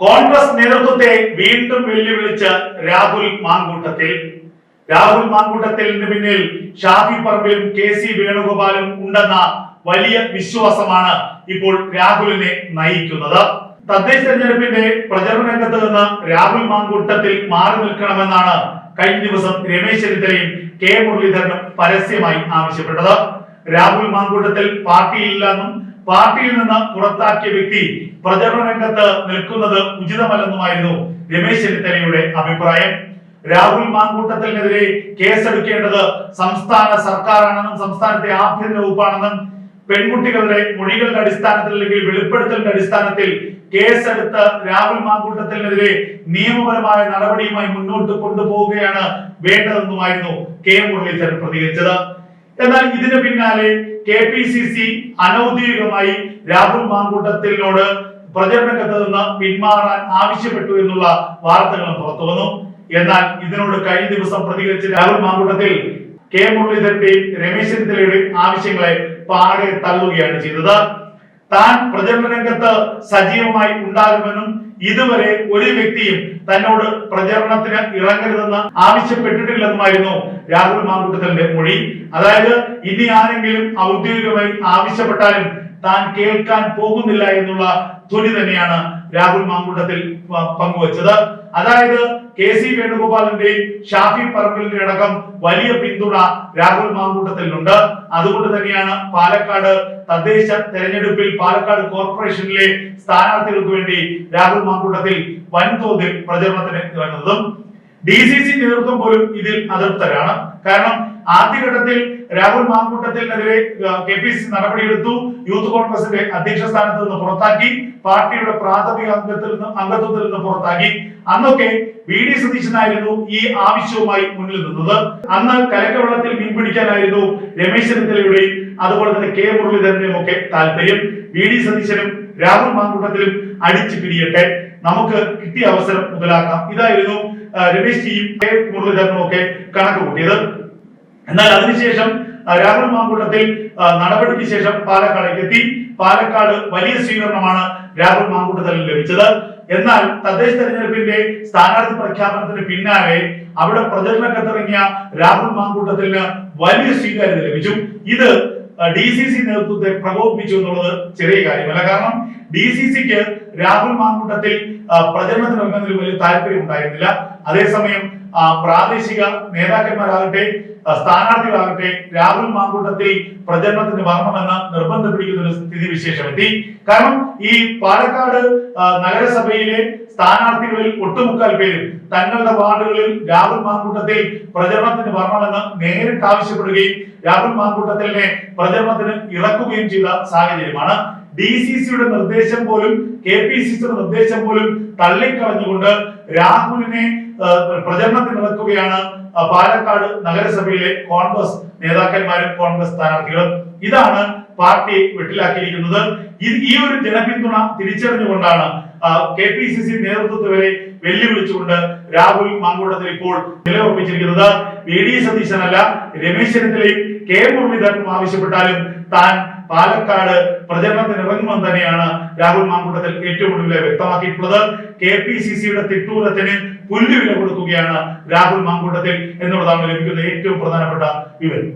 കോൺഗ്രസ് നേതൃത്വത്തെ വീണ്ടും വെല്ലുവിളിച്ച് രാഹുൽ മാങ്കൂട്ടത്തിൽ. രാഹുൽ മാങ്കൂട്ടത്തിന് പിന്നിൽ ഷാഫി പറമ്പിലും കെ സി വേണുഗോപാലും ഉണ്ടെന്ന വലിയ വിശ്വാസമാണ് ഇപ്പോൾ രാഹുലിനെ നയിക്കുന്നത്. തദ്ദേശ തെരഞ്ഞെടുപ്പിന്റെ പ്രചരണ രംഗത്ത് നിന്ന് രാഹുൽ മാങ്കൂട്ടത്തിൽ മാറി നിൽക്കണമെന്നാണ് കഴിഞ്ഞ ദിവസം രമേശ് ചെന്നിത്തലയും കെ മുരളീധരനും പരസ്യമായി ആവശ്യപ്പെട്ടത്. രാഹുൽ മാങ്കൂട്ടത്തിൽ പാർട്ടിയില്ലെന്നും പാർട്ടിയിൽ നിന്ന് പുറത്താക്കിയ വ്യക്തി പ്രചരണ രംഗത്ത് നിൽക്കുന്നത് ഉചിതമല്ലെന്നുമായിരുന്നു രമേശ് ചെന്നിത്തലയുടെ അഭിപ്രായം. രാഹുൽ മാങ്കൂട്ടത്തിനെതിരെ കേസെടുക്കേണ്ടത് സംസ്ഥാന സർക്കാരാണെന്നും സംസ്ഥാനത്തെ ആഭ്യന്തര വകുപ്പാണെന്നും പെൺകുട്ടികളുടെ മൊഴികളുടെ അടിസ്ഥാനത്തിൽ അല്ലെങ്കിൽ വെളിപ്പെടുത്തലിന്റെ അടിസ്ഥാനത്തിൽ കേസെടുത്ത് രാഹുൽ മാങ്കൂട്ടത്തിനെതിരെ നിയമപരമായ നടപടിയുമായി മുന്നോട്ട് കൊണ്ടുപോവുകയാണ് വേണ്ടതെന്നുമായിരുന്നു കെ മുരളീധരൻ പ്രതികരിച്ചത്. എന്നാൽ ഇതിന് പിന്നാലെ കെ പി സി സി അനൗദ്യോഗികമായി രാഹുൽ മാങ്കൂട്ടത്തിനോട് പ്രചരണരംഗത്ത് നിന്ന് പിന്മാറാൻ ആവശ്യപ്പെട്ടു എന്നുള്ള വാർത്തകളും പുറത്തു വന്നു. എന്നാൽ ഇതിനോട് കഴിഞ്ഞ ദിവസം പ്രതികരിച്ച രാഹുൽ മാങ്കൂട്ടത്തിൽ കെ മുരളീധരന്റെയും രമേശ് ചെന്നിത്തലയുടെയും ആവശ്യങ്ങളെ പാടെ തള്ളുകയാണ് ചെയ്തത്. താൻ പ്രചരണ രംഗത്ത് സജീവമായി ഉണ്ടാകുമെന്നും ഇതുവരെ ഒരു വ്യക്തിയും തന്നോട് പ്രചരണത്തിന് ഇറങ്ങരുതെന്ന് ആവശ്യപ്പെട്ടിട്ടില്ലെന്നുമായിരുന്നു രാഹുൽ മാങ്കൂട്ടത്തിന്റെ മൊഴി. അതായത് ഇനി ആരെങ്കിലും ഔദ്യോഗികമായി ആവശ്യപ്പെട്ടാലും താൻ കേൾക്കാൻ പോകുന്നില്ല എന്നുള്ള ധ്വനി തന്നെയാണ് രാഹുൽ മാങ്കൂട്ടത്തിൽ പങ്കുവച്ചത്. അതായത് കെ സി വേണുഗോപാലിന്റെയും ഷാഫി പറമ്പിലിന്റെ അടക്കം വലിയ പിന്തുണ രാഹുൽ മാങ്കൂട്ടത്തിലുണ്ട്. അതുകൊണ്ട് തന്നെയാണ് പാലക്കാട് തദ്ദേശ തെരഞ്ഞെടുപ്പിൽ പാലക്കാട് കോർപ്പറേഷനിലെ സ്ഥാനാർത്ഥികൾക്ക് വേണ്ടി രാഹുൽ മാങ്കൂട്ടത്തിൽ വൻതോതിൽ പ്രചരണത്തിന് ഇറങ്ങുന്നതും ഡി സി സി നേതൃത്വം പോലും ഇതിൽ അതൃപ്തരാണ്. കാരണം ആദ്യഘട്ടത്തിൽ രാഹുൽ മാങ്കൂട്ടത്തിനെതിരെ കെ പി സി നടപടിയെടുത്തു. യൂത്ത് കോൺഗ്രസിന്റെ അധ്യക്ഷ സ്ഥാനത്ത് നിന്ന് പുറത്താക്കി. പാർട്ടിയുടെ പ്രാഥമിക അംഗത്തിൽ നിന്ന് അംഗത്വത്തിൽ നിന്ന് പുറത്താക്കി. അന്നൊക്കെ വി ഡി സതീശനായിരുന്നു ഈ ആവശ്യവുമായി മുന്നിൽ നിന്നത്. അന്ന് കലക്കവെള്ളത്തിൽ മീൻ പിടിക്കാനായിരുന്നു രമേശ് ചെന്നിത്തലയുടെയും അതുപോലെ തന്നെ കെ മുരളീധരന്റെയും ഒക്കെ താല്പര്യം. വി ഡി സതീശനും രാഹുൽ മാങ്കൂട്ടത്തിലും അടിച്ചു പിരിയട്ടെ. നമുക്ക് കിട്ടിയ അവസരം മുതലാക്കാം. ഇതായിരുന്നു രമേശ് ജിയും കെ മുരളീധരനും ഒക്കെ കണക്ക് കൂട്ടിയത്. എന്നാൽ അതിനുശേഷം രാഹുൽ മാങ്കൂട്ടത്തിൽ നടപടിക്ക് ശേഷം പാലക്കാടേക്ക് എത്തി. പാലക്കാട് വലിയ സ്വീകരണമാണ് രാഹുൽ മാങ്കൂട്ടത്തിൽ ലഭിച്ചത്. എന്നാൽ തദ്ദേശ തെരഞ്ഞെടുപ്പിന്റെ സ്ഥാനാർത്ഥി പ്രഖ്യാപനത്തിന് പിന്നാലെ അവിടെ പ്രചരണക്കത്തിറങ്ങിയ രാഹുൽ മാങ്കൂട്ടത്തിന് വലിയ സ്വീകാര്യത ലഭിച്ചു. ഇത് ഡി സി സി നേതൃത്വത്തെ പ്രകോപിപ്പിച്ചു എന്നുള്ളത് ചെറിയ കാര്യമല്ല. കാരണം ഡി സി സിക്ക് രാഹുൽ മാങ്കൂട്ടത്തിൽ പ്രചരണത്തിന് ഇറങ്ങുന്നതിൽ വലിയ താല്പര്യം ഉണ്ടായിരുന്നില്ല. അതേസമയം പ്രാദേശിക നേതാക്കന്മാരാകട്ടെ സ്ഥാനാർത്ഥികളാകട്ടെ രാഹുൽ മാങ്കൂട്ടത്തിൽ പ്രചരണത്തിന് വരണമെന്ന് നിർബന്ധം പിടിക്കുന്ന ഒരു സ്ഥിതിവിശേഷം എത്തി കാരണം ഈ പാലക്കാട് നഗരസഭയിലെ സ്ഥാനാർത്ഥികളിൽ ഒട്ടുമുക്കാൽ പേരും തങ്ങളുടെ വാർഡുകളിൽ രാഹുൽ മാങ്കൂട്ടത്തിൽ പ്രചരണത്തിന് വരണമെന്ന് നേരിട്ട് ആവശ്യപ്പെടുകയും രാഹുൽ മാങ്കൂട്ടത്തിലിനെ പ്രചരണത്തിന് ഇറക്കുകയും ചെയ്ത സാഹചര്യമാണ്. ഡി സി സിയുടെ നിർദ്ദേശം പോലും കെ പി സി സിയുടെ നിർദ്ദേശം പോലും തള്ളിക്കളഞ്ഞുകൊണ്ട് രാഹുലിനെ പ്രചരണത്തിന് ഇറക്കുകയാണ് പാലക്കാട് നഗരസഭയിലെ കോൺഗ്രസ് നേതാക്കന്മാരും കോൺഗ്രസ് സ്ഥാനാർത്ഥികളും. ഇതാണ് പാർട്ടി വെട്ടിലാക്കിയിരിക്കുന്നത്. ഈ ഒരു ജനപിന്തുണ തിരിച്ചറിഞ്ഞുകൊണ്ടാണ് കെ പി സി സി നേതൃത്വത്തെ വരെ വെല്ലുവിളിച്ചുകൊണ്ട് രാഹുൽ മാങ്കൂട്ടത്തിൽ ഇപ്പോൾ നിലയുറപ്പിച്ചിരിക്കുന്നത് വി ഡി സതീശനല്ല രമേശ് ചെന്നിത്തലയും കെ മുരളീധരനും ആവശ്യപ്പെട്ടാലും താൻ പാലക്കാട് പ്രചരണത്തിന് ഇറങ്ങുമെന്ന് തന്നെയാണ് രാഹുൽ മാങ്കൂട്ടത്തിൽ ഏറ്റവും കൂടുതൽ വ്യക്തമാക്കിയിട്ടുള്ളത്. കെ പി സി സിയുടെ തിട്ടൂരത്തിന് പുല്ലുവില കൊടുക്കുകയാണ് രാഹുൽ മാങ്കൂട്ടത്തിൽ എന്നുള്ളതാണ് ലഭിക്കുന്ന ഏറ്റവും പ്രധാനപ്പെട്ട വിവരം.